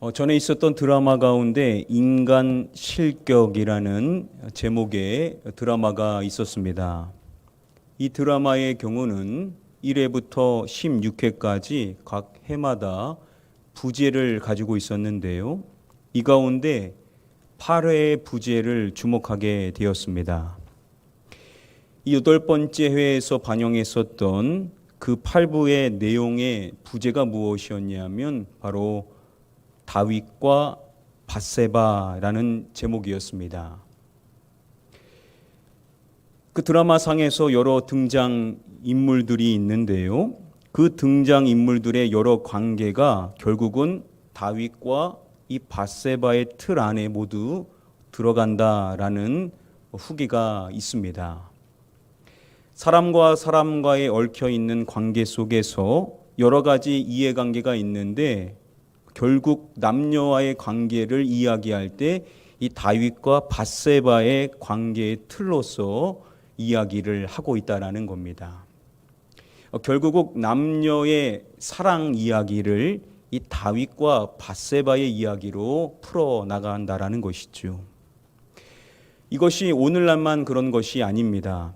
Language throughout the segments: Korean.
어, 전에 있었던 드라마 가운데 인간 실격이라는 제목의 드라마가 있었습니다. 이 드라마의 경우는 1회부터 16회까지 각 해마다 부제를 가지고 있었는데요. 이 가운데 8회의 부제를 주목하게 되었습니다. 이 여덟 번째 회에서 반영했었던 그 8부의 내용의 부제가 무엇이었냐면 바로 다윗과 바세바라는 제목이었습니다. 그 드라마 상에서 여러 등장 인물들이 있는데요. 그 등장 인물들의 여러 관계가 결국은 다윗과 이 바세바의 틀 안에 모두 들어간다라는 후기가 있습니다. 사람과 사람과의 얽혀 있는 관계 속에서 여러 가지 이해관계가 있는데 결국 남녀와의 관계를 이야기할 때 이 다윗과 바세바의 관계의 틀로서 이야기를 하고 있다라는 겁니다. 어, 결국 남녀의 사랑 이야기를 이 다윗과 바세바의 이야기로 풀어 나간다라는 것이죠. 이것이 오늘날만 그런 것이 아닙니다.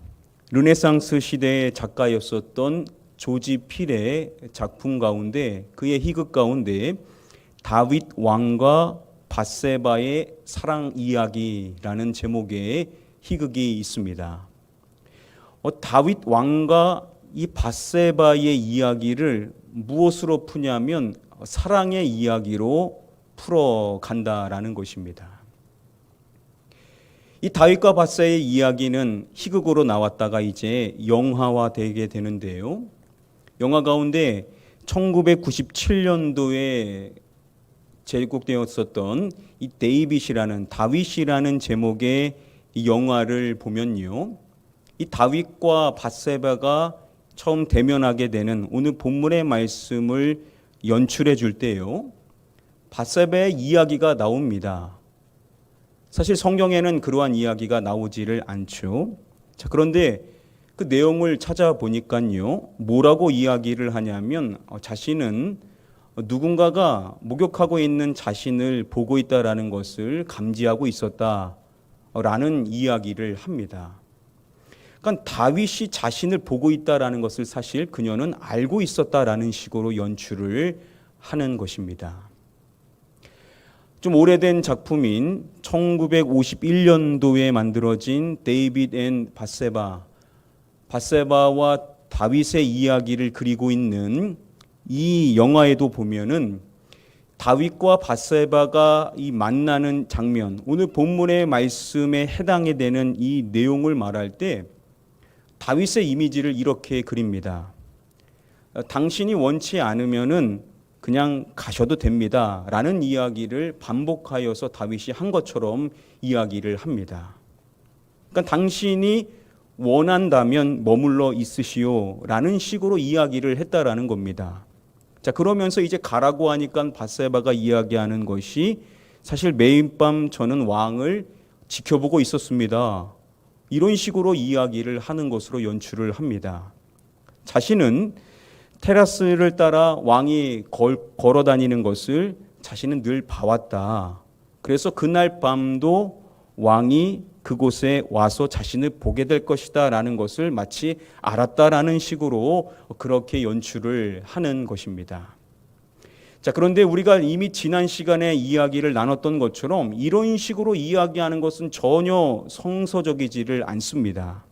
르네상스 시대의 작가였었던 조지 필의 작품 가운데 그의 희극 가운데 다윗 왕과 바세바의 사랑 이야기라는 제목의 희극이 있습니다. 어, 다윗 왕과 이 바세바의 이야기를 무엇으로 푸냐면 사랑의 이야기로 풀어 간다라는 것입니다. 이 다윗과 바세의 이야기는 희극으로 나왔다가 이제 영화화 되게 되는데요. 영화 가운데 1997년도에 제국되었었던 이 데이빗이라는 다윗이라는 제목의 이 영화를 보면요. 이 다윗과 바세바가 처음 대면하게 되는 오늘 본문의 말씀을 연출해 줄 때요. 바세바의 이야기가 나옵니다. 사실 성경에는 그러한 이야기가 나오지를 않죠. 자, 그런데 그 내용을 찾아보니까요. 뭐라고 이야기를 하냐면 어, 자신은 누군가가 목욕하고 있는 자신을 보고 있다라는 것을 감지하고 있었다라는 이야기를 합니다. 그러니까 다윗이 자신을 보고 있다라는 것을 사실 그녀는 알고 있었다라는 식으로 연출을 하는 것입니다. 좀 오래된 작품인 1951년도에 만들어진 데이빗 앤 바세바 바세바와 다윗의 이야기를 그리고 있는 이 영화에도 보면은 다윗과 바세바가 이 만나는 장면 오늘 본문의 말씀에 해당이 되는 이 내용을 말할 때 다윗의 이미지를 이렇게 그립니다. 당신이 원치 않으면은 그냥 가셔도 됩니다. 라는 이야기를 반복하여서 다윗이 한 것처럼 이야기를 합니다. 그러니까 당신이 원한다면 머물러 있으시오. 라는 식으로 이야기를 했다라는 겁니다. 자, 그러면서 이제 가라고 하니까 바세바가 이야기하는 것이 사실 매일 밤 저는 왕을 지켜보고 있었습니다. 이런 식으로 이야기를 하는 것으로 연출을 합니다. 자신은 테라스를 따라 왕이 걸, 걸어 다니는 것을 자신은 늘 봐왔다. 그래서 그날 밤도 왕이 그곳에 와서 자신을 보게 될 것이다 라는 것을 마치 알았다라는 식으로 그렇게 연출을 하는 것입니다. 자, 그런데 우리가 이미 지난 시간에 이야기를 나눴던 것처럼 이런 식으로 이야기하는 것은 전혀 성서적이지를 않습니다.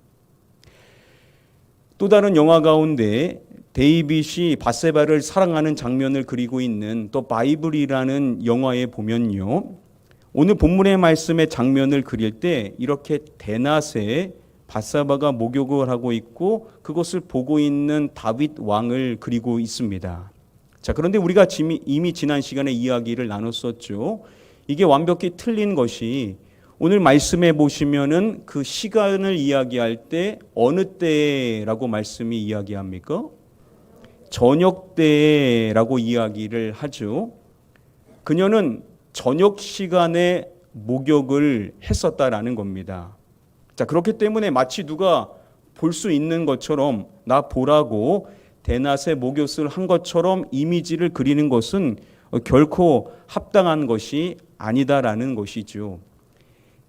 또 다른 영화 가운데 데이빗이 바세바를 사랑하는 장면을 그리고 있는 또 바이블이라는 영화에 보면요. 오늘 본문의 말씀의 장면을 그릴 때 이렇게 대낮에 바사바가 목욕을 하고 있고 그것을 보고 있는 다윗 왕을 그리고 있습니다. 자, 그런데 우리가 이미 지난 시간에 이야기를 나눴었죠. 이게 완벽히 틀린 것이 오늘 말씀해 보시면은 그 시간을 이야기할 때 어느 때라고 말씀이 이야기합니까? 저녁 때라고 이야기를 하죠. 그녀는 저녁 시간에 목욕을 했었다라는 겁니다. 자, 그렇기 때문에 마치 누가 볼 수 있는 것처럼 나 보라고 대낮에 목욕을 한 것처럼 이미지를 그리는 것은 어, 결코 합당한 것이 아니다라는 것이죠.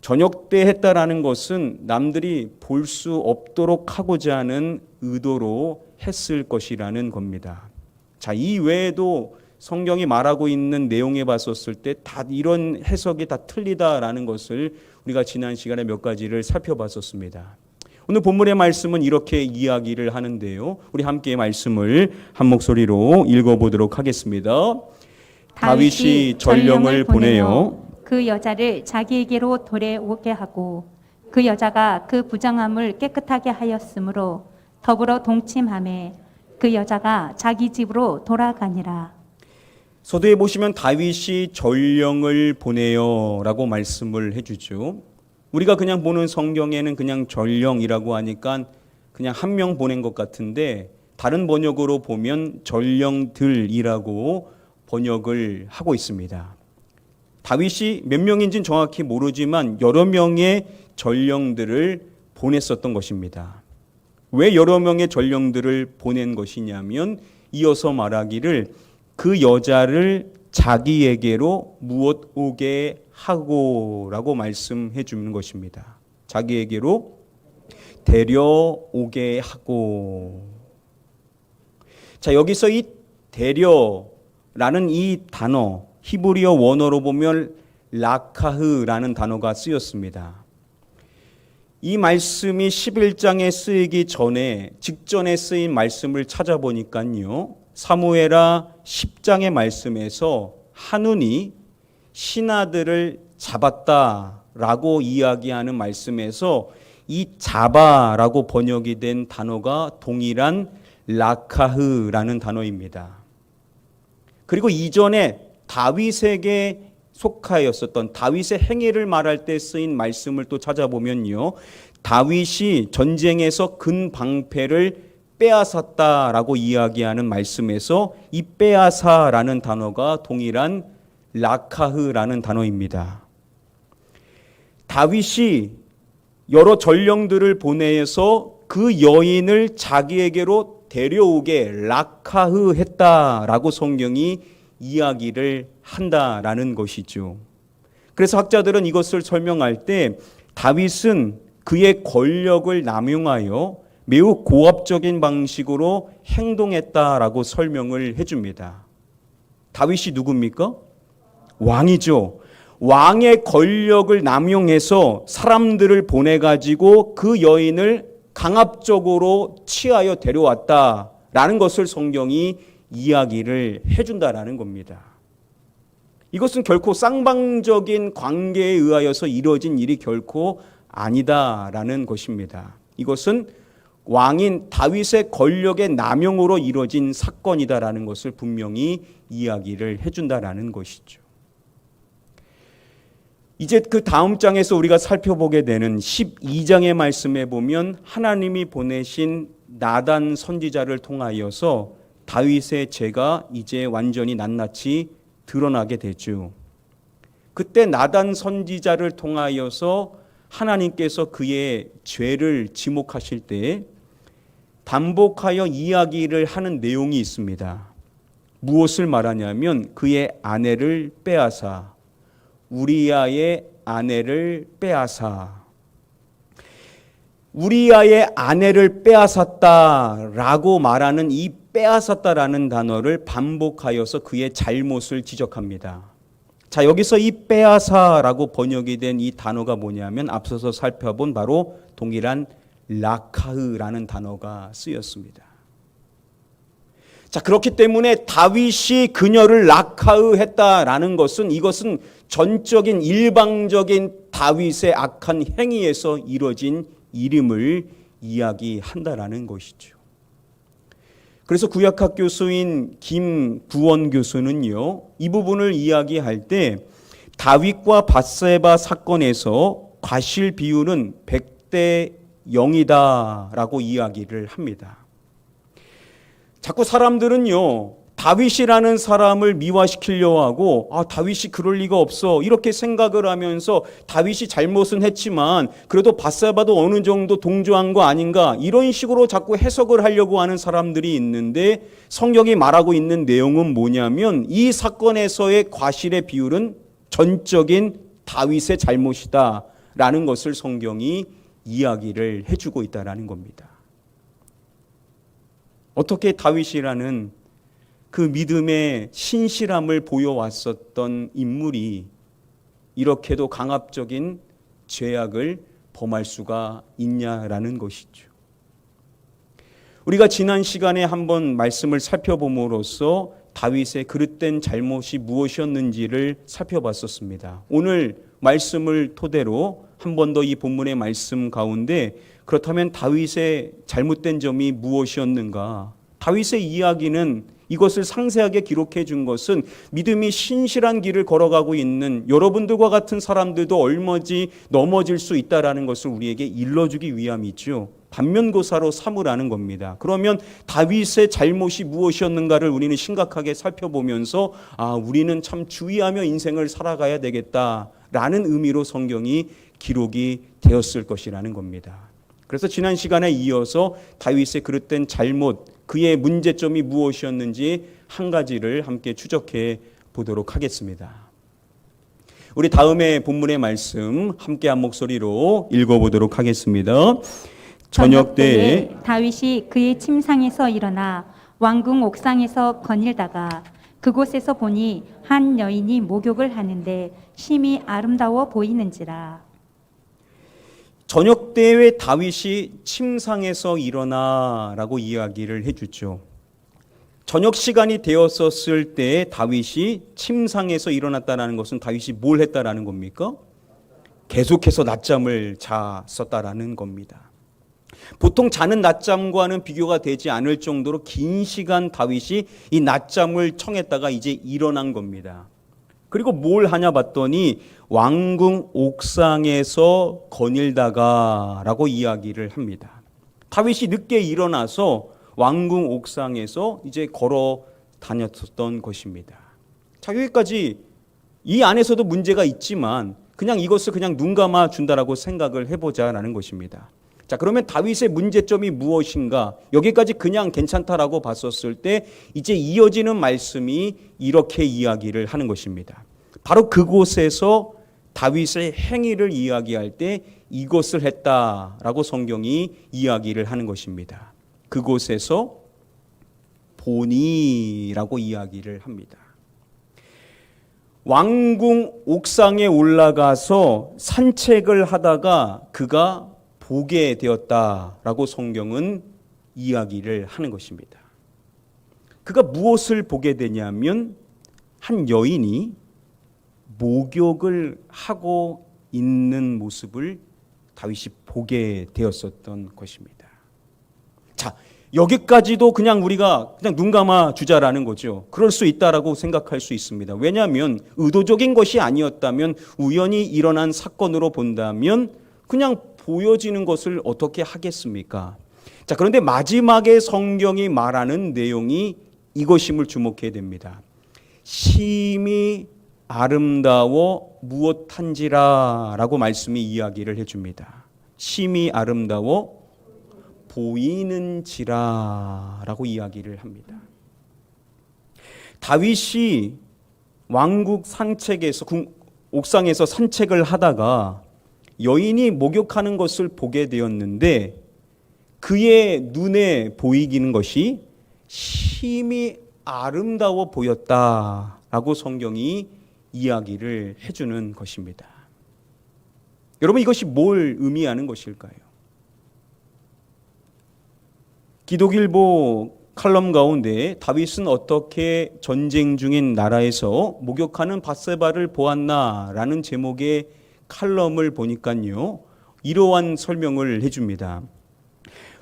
저녁 때 했다라는 것은 남들이 볼 수 없도록 하고자 하는 의도로 했을 것이라는 겁니다. 자, 이 외에도 성경이 말하고 있는 내용에 봤었을 때 다 이런 해석이 다 틀리다라는 것을 우리가 지난 시간에 몇 가지를 살펴봤었습니다. 오늘 본문의 말씀은 이렇게 이야기를 하는데요. 우리 함께 말씀을 한 목소리로 읽어보도록 하겠습니다. 다윗이 전령을 보내어 그 여자를 자기에게로 돌아오게 하고 그 여자가 그 부정함을 깨끗하게 하였으므로 더불어 동침함에 그 여자가 자기 집으로 돌아가니라. 서두에 보시면 다윗이 전령을 보내요라고 말씀을 해주죠. 우리가 그냥 보는 성경에는 그냥 전령이라고 하니까 그냥 한 명 보낸 것 같은데 다른 번역으로 보면 전령들이라고 번역을 하고 있습니다. 다윗이 몇 명인지는 정확히 모르지만 여러 명의 전령들을 보냈었던 것입니다. 왜 여러 명의 전령들을 보낸 것이냐면 이어서 말하기를 그 여자를 자기에게로 무엇 오게 하고라고 말씀해 주는 것입니다. 자기에게로 데려오게 하고. 자, 여기서 이 데려라는 이 단어, 히브리어 원어로 보면 라카흐라는 단어가 쓰였습니다. 이 말씀이 11장에 쓰이기 전에 직전에 쓰인 말씀을 찾아보니까요. 사무에라 10장의 말씀에서 한운이 신하들을 잡았다라고 이야기하는 말씀에서 이 잡아라고 번역이 된 단어가 동일한 라카흐라는 단어입니다. 그리고 이전에 다윗에게 속하였었던 다윗의 행위를 말할 때 쓰인 말씀을 또 찾아보면요. 다윗이 전쟁에서 근 방패를 빼앗았다라고 이야기하는 말씀에서 이 빼앗아라는 단어가 동일한 라카흐라는 단어입니다. 다윗이 여러 전령들을 보내서 그 여인을 자기에게로 데려오게 라카흐 했다라고 성경이 이야기를 한다라는 것이죠. 그래서 학자들은 이것을 설명할 때 다윗은 그의 권력을 남용하여 매우 고압적인 방식으로 행동했다라고 설명을 해줍니다. 다윗이 누굽니까? 왕이죠. 왕의 권력을 남용해서 사람들을 보내가지고 그 여인을 강압적으로 취하여 데려왔다라는 것을 성경이 이야기를 해준다라는 겁니다. 이것은 결코 쌍방적인 관계에 의하여서 이루어진 일이 결코 아니다라는 것입니다. 이것은 왕인 다윗의 권력의 남용으로 이루어진 사건이다라는 것을 분명히 이야기를 해준다라는 것이죠. 이제 그 다음 장에서 우리가 살펴보게 되는 12장의 말씀에 보면 하나님이 보내신 나단 선지자를 통하여서 다윗의 죄가 이제 완전히 낱낱이 드러나게 되죠. 그때 나단 선지자를 통하여서 하나님께서 그의 죄를 지목하실 때 반복하여 이야기를 하는 내용이 있습니다. 무엇을 말하냐면 그의 아내를 빼앗아 우리야의 아내를 빼앗아 우리야의 아내를 빼앗았다라고 말하는 이 빼앗았다라는 단어를 반복하여서 그의 잘못을 지적합니다. 자, 여기서 이 빼앗아라고 번역이 된 이 단어가 뭐냐면 앞서서 살펴본 바로 동일한 라카흐라는 단어가 쓰였습니다. 자, 그렇기 때문에 다윗이 그녀를 라카흐 했다라는 것은 이것은 전적인 일방적인 다윗의 악한 행위에서 이루어진 일임을 이야기한다라는 것이죠. 그래서 구약학 교수인 김구원 교수는요, 이 부분을 이야기할 때 다윗과 바세바 사건에서 과실 비율은 100대 0이다라고 이야기를 합니다. 자꾸 사람들은요, 다윗이라는 사람을 미화시키려 하고 아 다윗이 그럴 리가 없어 이렇게 생각을 하면서 다윗이 잘못은 했지만 그래도 바세바도 어느 정도 동조한 거 아닌가 이런 식으로 자꾸 해석을 하려고 하는 사람들이 있는데 성경이 말하고 있는 내용은 뭐냐면 이 사건에서의 과실의 비율은 전적인 다윗의 잘못이다 라는 것을 성경이 이야기를 해주고 있다라는 겁니다. 어떻게 다윗이라는 그 믿음의 신실함을 보여왔었던 인물이 이렇게도 강압적인 죄악을 범할 수가 있냐라는 것이죠. 우리가 지난 시간에 한번 말씀을 살펴봄으로써 다윗의 그릇된 잘못이 무엇이었는지를 살펴봤었습니다. 오늘 말씀을 토대로 한 번 더 이 본문의 말씀 가운데 그렇다면 다윗의 잘못된 점이 무엇이었는가? 다윗의 이야기는 이것을 상세하게 기록해 준 것은 믿음이 신실한 길을 걸어가고 있는 여러분들과 같은 사람들도 얼마지 넘어질 수 있다라는 것을 우리에게 일러주기 위함이죠. 반면교사로 삼으라는 겁니다. 그러면 다윗의 잘못이 무엇이었는가를 우리는 심각하게 살펴보면서 아, 우리는 참 주의하며 인생을 살아가야 되겠다 라는 의미로 성경이 기록이 되었을 것이라는 겁니다. 그래서 지난 시간에 이어서 다윗의 그릇된 잘못, 그의 문제점이 무엇이었는지 한 가지를 함께 추적해 보도록 하겠습니다. 우리 다음에 본문의 말씀 함께 한 목소리로 읽어보도록 하겠습니다. 저녁 때에 다윗이 그의 침상에서 일어나 왕궁 옥상에서 거닐다가 그곳에서 보니 한 여인이 목욕을 하는데 심히 아름다워 보이는지라 저녁 때에 다윗이 침상에서 일어나라고 이야기를 해주죠. 저녁 시간이 되었었을 때 다윗이 침상에서 일어났다라는 것은 다윗이 뭘 했다라는 겁니까? 계속해서 낮잠을 잤었다라는 겁니다. 보통 자는 낮잠과는 비교가 되지 않을 정도로 긴 시간 다윗이 이 낮잠을 청했다가 이제 일어난 겁니다. 그리고 뭘 하냐 봤더니 왕궁 옥상에서 거닐다가라고 이야기를 합니다. 다윗이 늦게 일어나서 왕궁 옥상에서 이제 걸어 다녔었던 것입니다. 자, 여기까지 이 안에서도 문제가 있지만 그냥 이것을 그냥 눈 감아 준다라고 생각을 해보자라는 것입니다. 자, 그러면 다윗의 문제점이 무엇인가? 여기까지 그냥 괜찮다라고 봤었을 때 이제 이어지는 말씀이 이렇게 이야기를 하는 것입니다. 바로 그곳에서 다윗의 행위를 이야기할 때 이것을 했다라고 성경이 이야기를 하는 것입니다. 그곳에서 보니라고 이야기를 합니다. 왕궁 옥상에 올라가서 산책을 하다가 그가 보게 되었다라고 성경은 이야기를 하는 것입니다. 그가 무엇을 보게 되냐면 한 여인이 목욕을 하고 있는 모습을 다윗이 보게 되었었던 것입니다. 자, 여기까지도 그냥 우리가 그냥 눈 감아 주자라는 거죠. 그럴 수 있다라고 생각할 수 있습니다. 왜냐하면 의도적인 것이 아니었다면 우연히 일어난 사건으로 본다면 그냥 보여지는 것을 어떻게 하겠습니까? 자, 그런데 마지막에 성경이 말하는 내용이 이것임을 주목해야 됩니다. 심히 아름다워 무엇한지라 라고 말씀이 이야기를 해줍니다. 심히 아름다워 보이는지라 라고 이야기를 합니다. 다윗이 왕국 산책에서 옥상에서 산책을 하다가 여인이 목욕하는 것을 보게 되었는데 그의 눈에 보이기는 것이 심히 아름다워 보였다라고 성경이 이야기를 해주는 것입니다. 여러분 이것이 뭘 의미하는 것일까요? 기독일보 칼럼 가운데 다윗은 어떻게 전쟁 중인 나라에서 목욕하는 바세바를 보았나라는 제목의 칼럼을 보니까요. 이러한 설명을 해줍니다.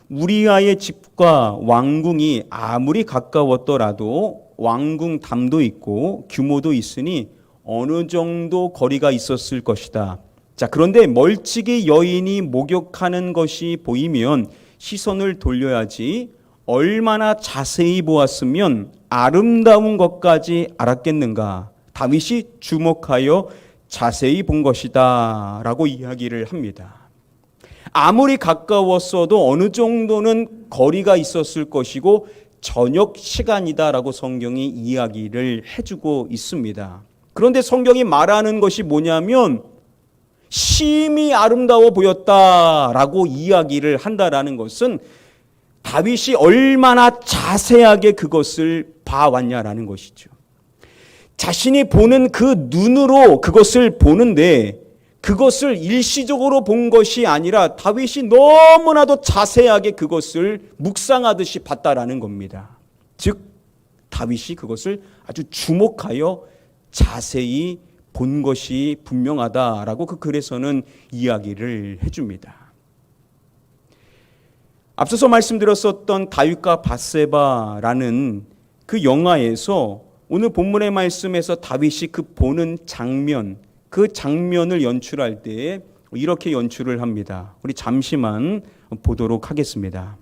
우리아의 집과 왕궁이 아무리 가까웠더라도 왕궁 담도 있고 규모도 있으니 어느 정도 거리가 있었을 것이다. 자, 그런데 멀찍이 여인이 목욕하는 것이 보이면 시선을 돌려야지 얼마나 자세히 보았으면 아름다운 것까지 알았겠는가? 다윗이 주목하여 자세히 본 것이다. 라고 이야기를 합니다. 아무리 가까웠어도 어느 정도는 거리가 있었을 것이고 저녁 시간이다 라고 성경이 이야기를 해주고 있습니다. 그런데 성경이 말하는 것이 뭐냐면 심히 아름다워 보였다 라고 이야기를 한다라는 것은 다윗이 얼마나 자세하게 그것을 봐왔냐라는 것이죠. 자신이 보는 그 눈으로 그것을 보는데 그것을 일시적으로 본 것이 아니라 다윗이 너무나도 자세하게 그것을 묵상하듯이 봤다라는 겁니다. 즉 다윗이 그것을 아주 주목하여 자세히 본 것이 분명하다라고 그 글에서는 이야기를 해줍니다. 앞서서 말씀드렸었던 다윗과 바세바라는 그 영화에서 오늘 본문의 말씀에서 다윗이 그 보는 장면, 그 장면을 연출할 때 이렇게 연출을 합니다. 우리 잠시만 보도록 하겠습니다.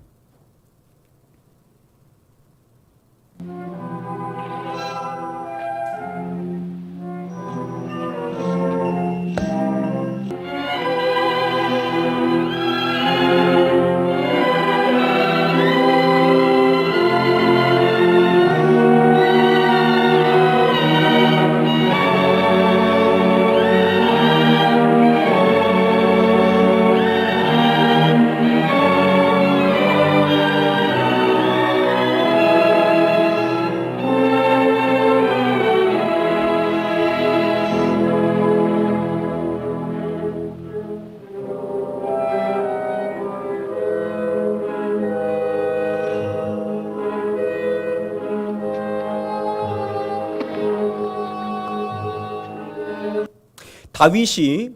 다윗이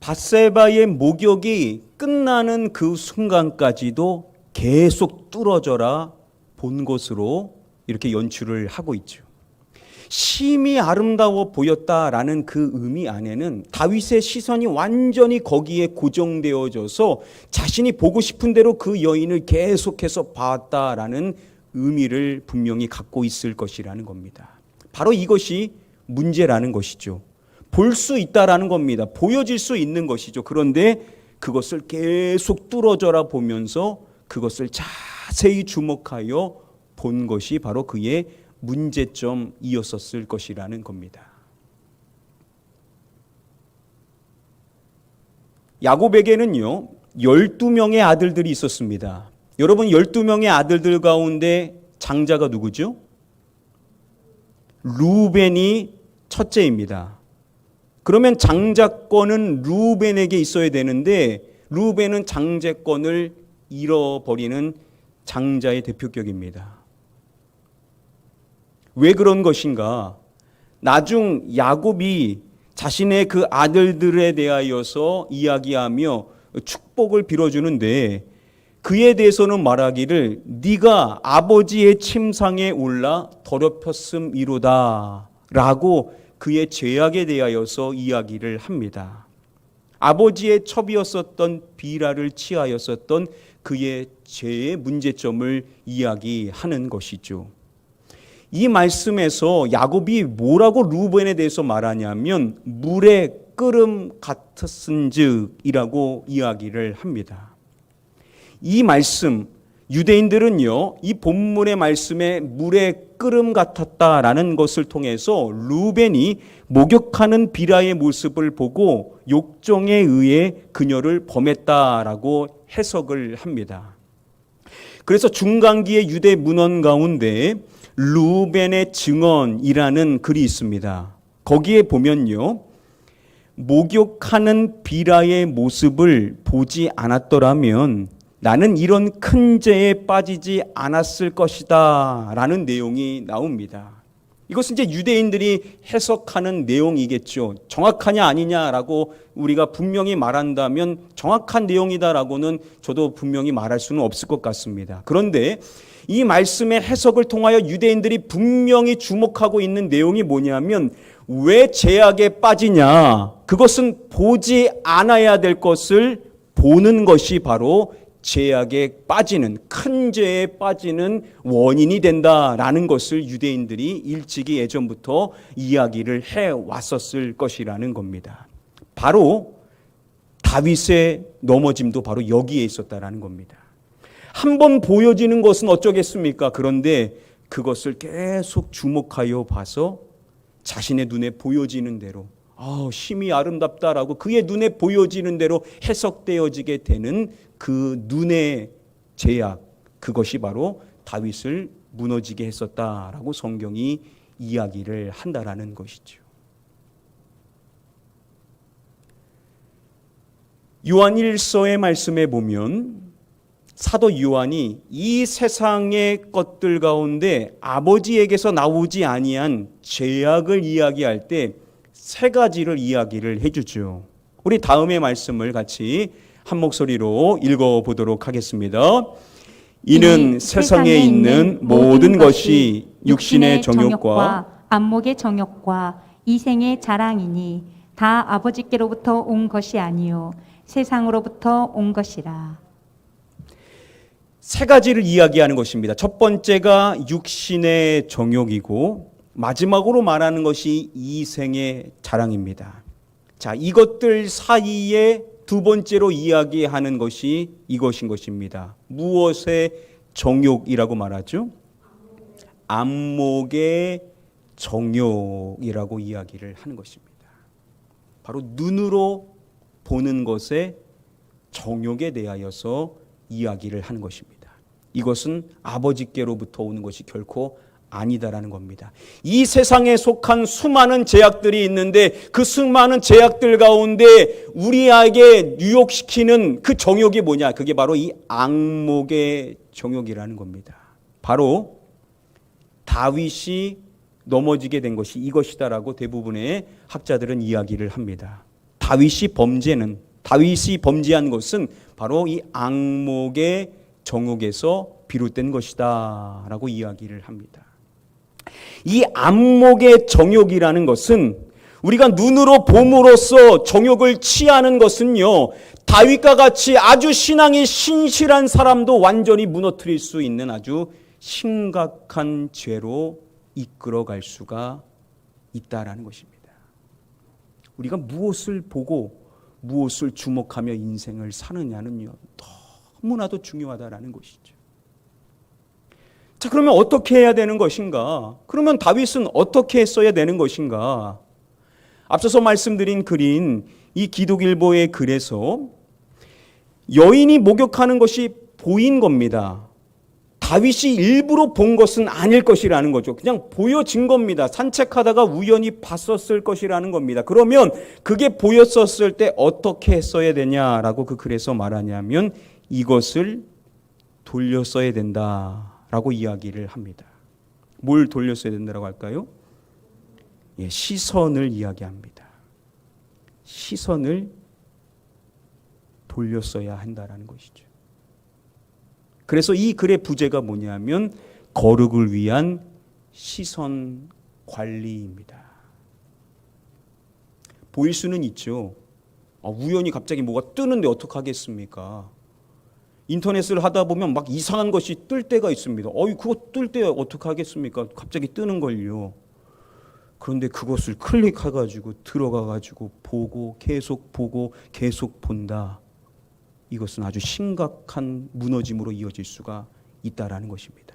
바세바의 목욕이 끝나는 그 순간까지도 계속 뚫어져라 본 것으로 이렇게 연출을 하고 있죠. 심히 아름다워 보였다라는 그 의미 안에는 다윗의 시선이 완전히 거기에 고정되어져서 자신이 보고 싶은 대로 그 여인을 계속해서 봤다라는 의미를 분명히 갖고 있을 것이라는 겁니다. 바로 이것이 문제라는 것이죠. 볼 수 있다라는 겁니다. 보여질 수 있는 것이죠. 그런데 그것을 계속 뚫어져라 보면서 그것을 자세히 주목하여 본 것이 바로 그의 문제점이었었을 것이라는 겁니다. 야곱에게는요, 12명의 아들들이 있었습니다. 여러분, 12명의 아들들 가운데 장자가 누구죠? 루벤이 첫째입니다. 그러면 장자권은 루벤에게 있어야 되는데 루벤은 장제권을 잃어버리는 장자의 대표격입니다. 왜 그런 것인가? 나중 야곱이 자신의 그 아들들에 대하여서 이야기하며 축복을 빌어주는데 그에 대해서는 말하기를 네가 아버지의 침상에 올라 더럽혔음이로다라고 그의 죄악에 대하여서 이야기를 합니다. 아버지의 첩이었었던 비라를 취하였었던 그의 죄의 문제점을 이야기하는 것이죠. 이 말씀에서 야곱이 뭐라고 루벤에 대해서 말하냐면 물의 끓음 같았은즉이라고 이야기를 합니다. 이 말씀 유대인들은요 이 본문의 말씀에 물의 끓음 같았다라는 것을 통해서 루벤이 목욕하는 비라의 모습을 보고 욕정에 의해 그녀를 범했다라고 해석을 합니다. 그래서 중간기의 유대 문헌 가운데 루벤의 증언이라는 글이 있습니다. 거기에 보면요. 목욕하는 비라의 모습을 보지 않았더라면 나는 이런 큰 죄에 빠지지 않았을 것이다. 라는 내용이 나옵니다. 이것은 이제 유대인들이 해석하는 내용이겠죠. 정확하냐 아니냐라고 우리가 분명히 말한다면 정확한 내용이다라고는 저도 분명히 말할 수는 없을 것 같습니다. 그런데 이 말씀의 해석을 통하여 유대인들이 분명히 주목하고 있는 내용이 뭐냐면 왜 죄악에 빠지냐? 그것은 보지 않아야 될 것을 보는 것이 바로 죄악에 빠지는 큰 죄에 빠지는 원인이 된다라는 것을 유대인들이 일찍이 예전부터 이야기를 해 왔었을 것이라는 겁니다. 바로 다윗의 넘어짐도 바로 여기에 있었다라는 겁니다. 한 번 보여지는 것은 어쩌겠습니까? 그런데 그것을 계속 주목하여 봐서 자신의 눈에 보여지는 대로 아, 힘이 아름답다라고 그의 눈에 보여지는 대로 해석되어지게 되는 그 눈의 제약 그것이 바로 다윗을 무너지게 했었다라고 성경이 이야기를 한다라는 것이죠. 요한 1서의 말씀에 보면 사도 요한이 이 세상의 것들 가운데 아버지에게서 나오지 아니한 죄악을 이야기할 때 세 가지를 이야기를 해주죠. 우리 다음의 말씀을 같이 한 목소리로 읽어 보도록 하겠습니다. 이는 세상에 있는 모든 것이 육신의 정욕과 안목의 정욕과 이생의 자랑이니 다 아버지께로부터 온 것이 아니요 세상으로부터 온 것이라. 세 가지를 이야기하는 것입니다. 첫 번째가 육신의 정욕이고 마지막으로 말하는 것이 이생의 자랑입니다. 자, 이것들 사이에 두 번째로 이야기하는 것이 이것인 것입니다. 무엇의 정욕이라고 말하죠? 안목의 정욕이라고 이야기를 하는 것입니다. 바로 눈으로 보는 것에 정욕에 대하여서 이야기를 하는 것입니다. 이것은 아버지께로부터 오는 것이 결코 아니다라는 겁니다. 이 세상에 속한 수많은 제약들이 있는데 그 수많은 제약들 가운데 우리에게 유혹시키는 그 정욕이 뭐냐? 그게 바로 이 악목의 정욕이라는 겁니다. 바로 다윗이 넘어지게 된 것이 이것이다라고 대부분의 학자들은 이야기를 합니다. 다윗이 범죄는 다윗이 범죄한 것은 바로 이 악목의 정욕에서 비롯된 것이다라고 이야기를 합니다. 이 안목의 정욕이라는 것은 우리가 눈으로 봄으로써 정욕을 취하는 것은요, 다윗과 같이 아주 신앙이 신실한 사람도 완전히 무너뜨릴 수 있는 아주 심각한 죄로 이끌어갈 수가 있다라는 것입니다. 우리가 무엇을 보고 무엇을 주목하며 인생을 사느냐는요, 너무나도 중요하다라는 것이죠. 자, 그러면 어떻게 해야 되는 것인가? 그러면 다윗은 어떻게 했어야 되는 것인가? 앞서서 말씀드린 글인 이 기독일보의 글에서 여인이 목욕하는 것이 보인 겁니다. 다윗이 일부러 본 것은 아닐 것이라는 거죠. 그냥 보여진 겁니다. 산책하다가 우연히 봤었을 것이라는 겁니다. 그러면 그게 보였었을 때 어떻게 했어야 되냐라고 그 글에서 말하냐면 이것을 돌렸어야 된다 라고 이야기를 합니다. 뭘 돌렸어야 된다라고 할까요? 예, 시선을 이야기합니다. 시선을 돌렸어야 한다라는 것이죠. 그래서 이 글의 부제가 뭐냐면 거룩을 위한 시선 관리입니다. 보일 수는 있죠. 아, 우연히 갑자기 뭐가 뜨는데 어떡하겠습니까? 인터넷을 하다 보면 막 이상한 것이 뜰 때가 있습니다. 어이, 그거 뜰 때 어떡하겠습니까? 갑자기 뜨는 걸요. 그런데 그것을 클릭해 가지고 들어가 가지고 보고 계속 보고 계속 본다. 이것은 아주 심각한 무너짐으로 이어질 수가 있다라는 것입니다.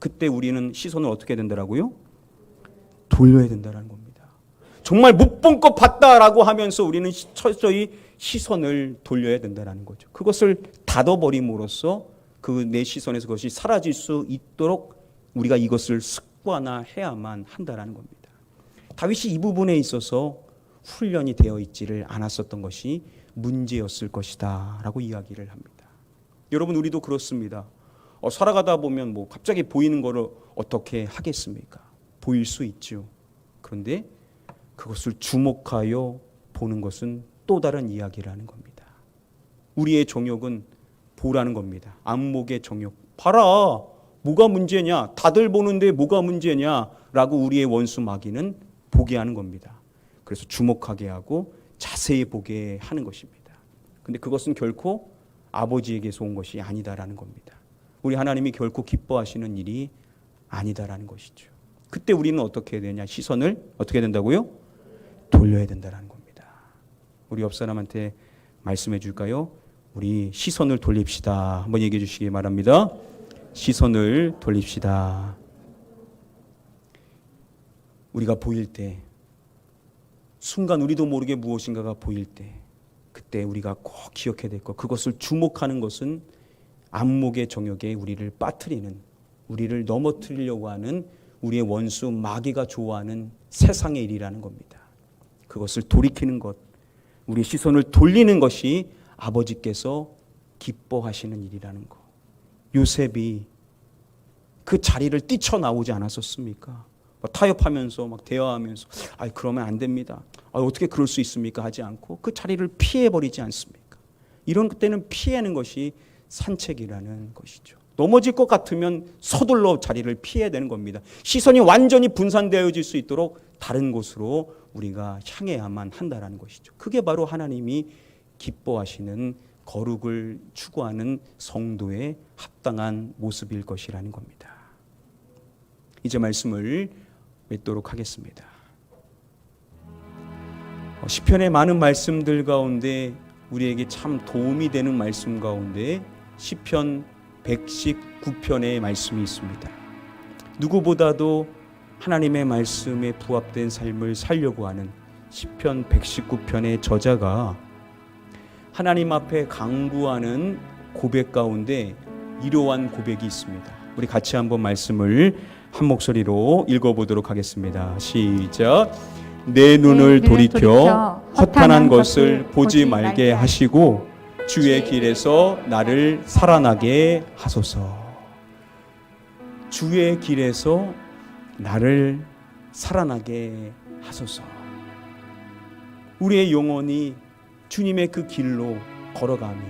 그때 우리는 시선을 어떻게 된다라고요? 돌려야 된다라는 겁니다. 정말 못 본 것 봤다라고 하면서 우리는 철저히 시선을 돌려야 된다라는 거죠. 그것을 닫아버림으로써 그 내 시선에서 그것이 사라질 수 있도록 우리가 이것을 습관화해야만 한다라는 겁니다. 다윗이 이 부분에 있어서 훈련이 되어 있지를 않았었던 것이 문제였을 것이다라고 이야기를 합니다. 여러분 우리도 그렇습니다. 어, 살아가다 보면 뭐 갑자기 보이는 거를 어떻게 하겠습니까? 보일 수 있죠. 그런데 그것을 주목하여 보는 것은 또 다른 이야기라는 겁니다. 우리의 정욕은 보라는 겁니다. 안목의 정욕. 봐라. 뭐가 문제냐? 다들 보는데 뭐가 문제냐 라고 우리의 원수 마귀는 보게 하는 겁니다. 그래서 주목하게 하고 자세히 보게 하는 것입니다. 근데 그것은 결코 아버지에게서 온 것이 아니다라는 겁니다. 우리 하나님이 결코 기뻐하시는 일이 아니다라는 것이죠. 그때 우리는 어떻게 해야 되냐? 시선을 어떻게 된다고요? 돌려야 된다라는. 우리 옆 사람한테 말씀해 줄까요? 우리 시선을 돌립시다. 한번 얘기해 주시기 바랍니다. 시선을 돌립시다. 우리가 보일 때 순간 우리도 모르게 무엇인가가 보일 때 그때 우리가 꼭 기억해야 될 것 그것을 주목하는 것은 안목의 정욕에 우리를 빠뜨리는 우리를 넘어뜨리려고 하는 우리의 원수 마귀가 좋아하는 세상의 일이라는 겁니다. 그것을 돌이키는 것 우리 시선을 돌리는 것이 아버지께서 기뻐하시는 일이라는 것. 요셉이 그 자리를 뛰쳐나오지 않았었습니까? 막 타협하면서 막 대화하면서 아 그러면 안 됩니다. 아, 어떻게 그럴 수 있습니까? 하지 않고 그 자리를 피해 버리지 않습니까? 이런 때는 피하는 것이 산책이라는 것이죠. 넘어질 것 같으면 서둘러 자리를 피해야 되는 겁니다. 시선이 완전히 분산되어질 수 있도록 다른 곳으로 우리가 향해야만 한다라는 것이죠. 그게 바로 하나님이 기뻐하시는 거룩을 추구하는 성도의 합당한 모습일 것이라는 겁니다. 이제 말씀을 맺도록 하겠습니다. 어, 시편의 많은 말씀들 가운데 우리에게 참 도움이 되는 말씀 가운데 시편 119편의 말씀이 있습니다. 누구보다도 하나님의 말씀에 부합된 삶을 살려고 하는 시편 119편의 저자가 하나님 앞에 강구하는 고백 가운데 이러한 고백이 있습니다. 우리 같이 한번 말씀을 한 목소리로 읽어보도록 하겠습니다. 시작. 내 눈을 돌이켜 허탄한 것을 보지 말게 하시고 주의 길에서 나를 살아나게 하소서. 주의 길에서 나를 살아나게 하소서. 우리의 영혼이 주님의 그 길로 걸어가며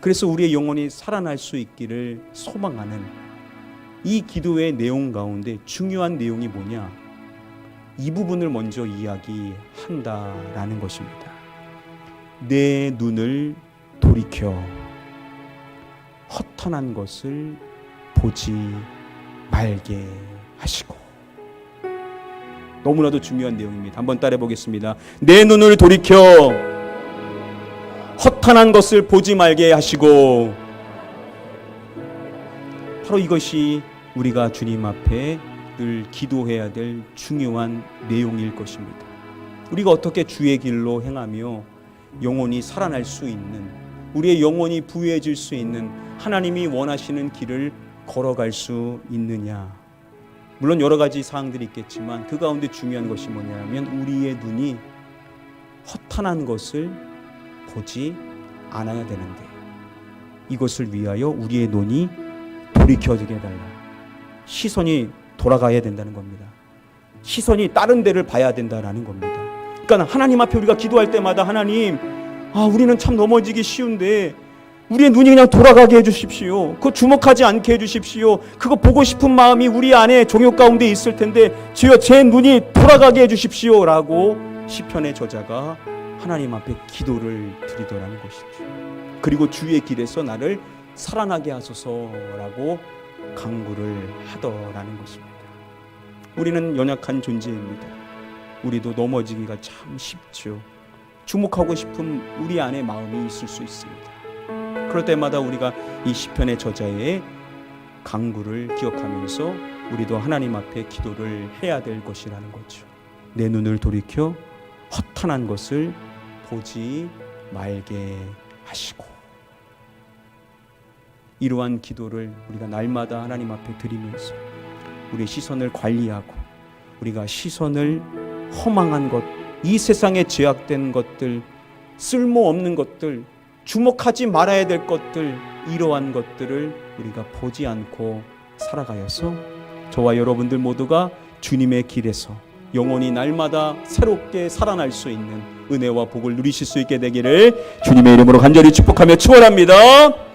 그래서 우리의 영혼이 살아날 수 있기를 소망하는 이 기도의 내용 가운데 중요한 내용이 뭐냐? 이 부분을 먼저 이야기한다라는 것입니다. 내 눈을 돌이켜 허탄한 것을 보지 말게 하시고 너무나도 중요한 내용입니다. 한번 따라해 보겠습니다. 내 눈을 돌이켜 허탄한 것을 보지 말게 하시고 바로 이것이 우리가 주님 앞에 늘 기도해야 될 중요한 내용일 것입니다. 우리가 어떻게 주의 길로 행하며 영혼이 살아날 수 있는 우리의 영혼이 부유해질 수 있는 하나님이 원하시는 길을 걸어갈 수 있느냐? 물론 여러 가지 사항들이 있겠지만 그 가운데 중요한 것이 뭐냐면 우리의 눈이 허탄한 것을 보지 않아야 되는데 이것을 위하여 우리의 눈이 돌이켜지게 해달라. 시선이 돌아가야 된다는 겁니다. 시선이 다른 데를 봐야 된다라는 겁니다. 그러니까 하나님 앞에 우리가 기도할 때마다 하나님, 아 우리는 참 넘어지기 쉬운데 우리의 눈이 그냥 돌아가게 해주십시오. 그거 주목하지 않게 해주십시오. 그거 보고 싶은 마음이 우리 안에 종욕 가운데 있을 텐데 주여 제 눈이 돌아가게 해주십시오라고 시편의 저자가 하나님 앞에 기도를 드리더라는 것이죠. 그리고 주의 길에서 나를 살아나게 하소서라고 강구를 하더라는 것입니다. 우리는 연약한 존재입니다. 우리도 넘어지기가 참 쉽죠. 주목하고 싶은 우리 안에 마음이 있을 수 있습니다. 그럴 때마다 우리가 이 시편의 저자의 강구를 기억하면서 우리도 하나님 앞에 기도를 해야 될 것이라는 거죠. 내 눈을 돌이켜 허탄한 것을 보지 말게 하시고 이러한 기도를 우리가 날마다 하나님 앞에 드리면서 우리의 시선을 관리하고 우리가 시선을 허망한 것, 이 세상에 제약된 것들, 쓸모없는 것들, 주목하지 말아야 될 것들, 이러한 것들을 우리가 보지 않고 살아가여서 저와 여러분들 모두가 주님의 길에서 영원히 날마다 새롭게 살아날 수 있는 은혜와 복을 누리실 수 있게 되기를 주님의 이름으로 간절히 축복하며 축원합니다.